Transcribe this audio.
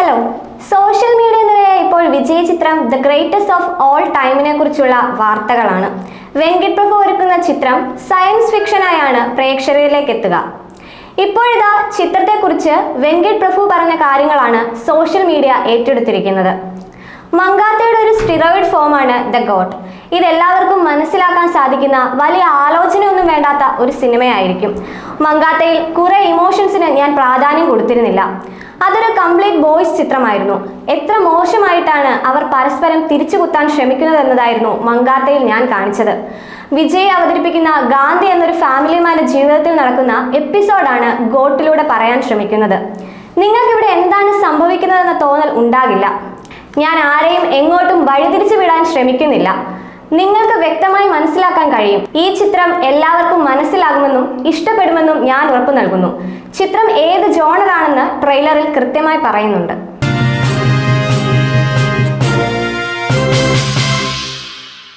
Hello. Social media നിലയ ഇപ്പോൾ വിജയ ചിത്രം ദ ഗ്രേറ്റസ്റ്റ് ഓഫ് ഓൾ ടൈമിനെ കുറിച്ചുള്ള വാർത്തകളാണ്. വെങ്കിട്ട് പ്രഭു ഒരുക്കുന്ന ചിത്രം സയൻസ് ഫിക്ഷനായാണ് പ്രേക്ഷകരിലേക്ക് എത്തുക. ഇപ്പോഴിതാ ചിത്രത്തെക്കുറിച്ച് വെങ്കിട്ട് പ്രഭു പറഞ്ഞ കാര്യങ്ങളാണ് സോഷ്യൽ മീഡിയ ഏറ്റെടുത്തിരിക്കുന്നത്. മങ്കാത്തയുടെ ഒരു സ്റ്റിറോയിഡ് ഫോമാണ് ദ ഗോഡ് ഇതെല്ലാവർക്കും മനസ്സിലാക്കാൻ സാധിക്കുന്ന വലിയ ആലോചനയൊന്നും വേണ്ടാത്ത ഒരു സിനിമയായിരിക്കും. മങ്കാത്തയിൽ കുറെ ഇമോഷൻസിന് ഞാൻ പ്രാധാന്യം കൊടുത്തിരുന്നില്ല. അതൊരു കംപ്ലീറ്റ് ബോയ്സ് ചിത്രമായിരുന്നു. എത്ര മോശമായിട്ടാണ് അവർ പരസ്പരം തിരിച്ചു കുത്താൻ ശ്രമിക്കുന്നതെന്നതായിരുന്നു മങ്കാത്തയിൽ ഞാൻ കാണിച്ചത്. വിജയ് അവതരിപ്പിക്കുന്ന ഗാന്ധി എന്നൊരു ഫാമിലിമാരുടെ ജീവിതത്തിൽ നടക്കുന്ന എപ്പിസോഡാണ് ഗോട്ടിലൂടെ പറയാൻ ശ്രമിക്കുന്നത്. നിങ്ങൾക്കിവിടെ എന്താണ് സംഭവിക്കുന്നതെന്ന തോന്നൽ ഉണ്ടാകില്ല. ഞാൻ ആരെയും എങ്ങോട്ടും വഴിതിരിച്ചു വിടാൻ ശ്രമിക്കുന്നില്ല. നിങ്ങൾക്ക് വ്യക്തമായി മനസ്സിലാക്കാൻ കഴിയും. ഈ ചിത്രം എല്ലാവർക്കും മനസ്സിലാകുമെന്നും ഇഷ്ടപ്പെടുമെന്നും ഞാൻ ഉറപ്പു നൽകുന്നു. ചിത്രം ഏത് ജോണറാണെന്ന് ട്രെയിലറിൽ കൃത്യമായി പറയുന്നുണ്ട്.